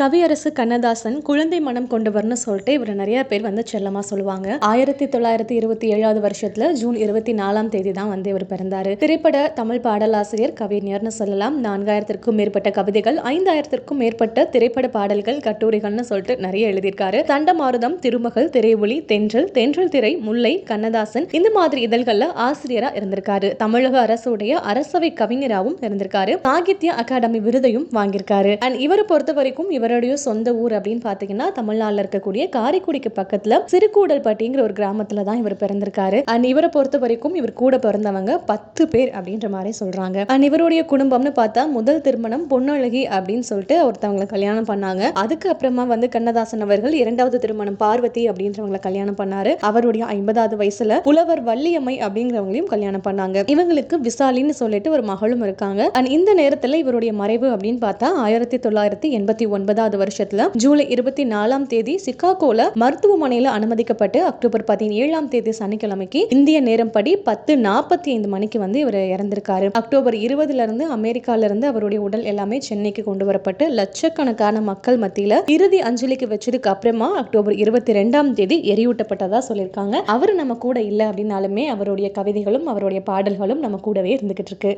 கவியரசு கண்ணதாசன் குழந்தை மனம் கொண்டவர்னு சொல்லிட்டு இவர் நிறைய பேர் வந்து செல்லமா சொல்லுவாங்க. ஆயிரத்தி தொள்ளாயிரத்தி இருபத்தி ஏழாவது வருஷத்துல ஜூன் இருபத்தி நாலாம் தேதி தான் வந்து இவர் பிறந்தாரு. திரைப்பட தமிழ் பாடலாசிரியர் கவிஞர்னு சொல்லலாம். நான்காயிரத்திற்கும் மேற்பட்ட கவிதைகள் ஐந்தாயிரத்திற்கும் மேற்பட்ட திரைப்பட பாடல்கள் கட்டுரைகள்னு சொல்லிட்டு நிறைய எழுதியிருக்காரு. தண்டமாருதம் திருமகள் திரைஒளி தென்றல் தென்றல் திரை முல்லை கண்ணதாசன் இந்த மாதிரி இதழ்கள்ல ஆசிரியரா இருந்திருக்காரு. தமிழக அரசுடைய அரசவை கவிஞராகவும் இருந்திருக்காரு. சாகித்ய அகாடமி விருதையும் வாங்கியிருக்காரு. அண்ட் இவரை பொறுத்த வரைக்கும் இவருடைய சொந்த ஊர் அப்படின்னு பாத்தீங்கன்னா தமிழ்நாட்டில் இருக்கக்கூடிய காரைக்குடிக்கு பக்கத்துல சிறுகூடல்பட்டிங்கிற ஒரு கிராமத்துல தான் இவர் பிறந்திருக்காரு. அண்ட் இவரை பொறுத்த வரைக்கும் இவர் கூட பிறந்தவங்க பத்து பேர் அப்படின்ற மாதிரி சொல்றாங்க. அண்ட் இவருடைய குடும்பம்னு பார்த்தா முதல் திருமணம் பொன்னழகி அப்படின்னு சொல்லிட்டு ஒருத்தவங்களை கல்யாணம் பண்ணாங்க. அதுக்கு அப்புறமா வந்து கண்ணதாசன் அவர்கள் இரண்டாவது திருமணம் பார்வதி அப்படின்றவங்களை கல்யாணம் பண்ணாரு. அவருடைய ஐம்பதாவது வயசுல புலவர் வள்ளியம்மை அப்படிங்கிறவங்களையும் கல்யாணம் பண்ணாங்க. இவங்களுக்கு விசாலின்னு சொல்லிட்டு ஒரு மகளும் இருக்காங்க. அண்ட் இந்த நேரத்துல இவருடைய மறைவு அப்படின்னு பார்த்தா ஆயிரத்தி தொள்ளாயிரத்தி எண்பத்தி ஒன்பது ஒன்பதாவது வருஷத்துல ஜூலை இருபத்தி நாலாம் தேதி சிகாகோல மருத்துவமனையில அனுமதிக்கப்பட்டு அக்டோபர் பதினேழாம் தேதி சனிக்கிழமைக்கு இந்திய நேரம் படி பத்து நாற்பத்தி ஐந்து மணிக்கு வந்து இவர் இறந்திருக்காரு. அக்டோபர் இருபதுல இருந்து அமெரிக்கால இருந்து அவருடைய உடல் எல்லாமே சென்னைக்கு கொண்டு வரப்பட்டு லட்சக்கணக்கான மக்கள் மத்தியில இறுதி அஞ்சலிக்கு வச்சதுக்கு அப்புறமா அக்டோபர் இருபத்தி ரெண்டாம் தேதி எரியூட்டப்பட்டதா சொல்லியிருக்காங்க. அவர் நம்ம கூட இல்லை அப்படின்னாலுமே அவருடைய கவிதைகளும் அவருடைய பாடல்களும் நம்ம கூடவே இருந்துகிட்டு இருக்கு.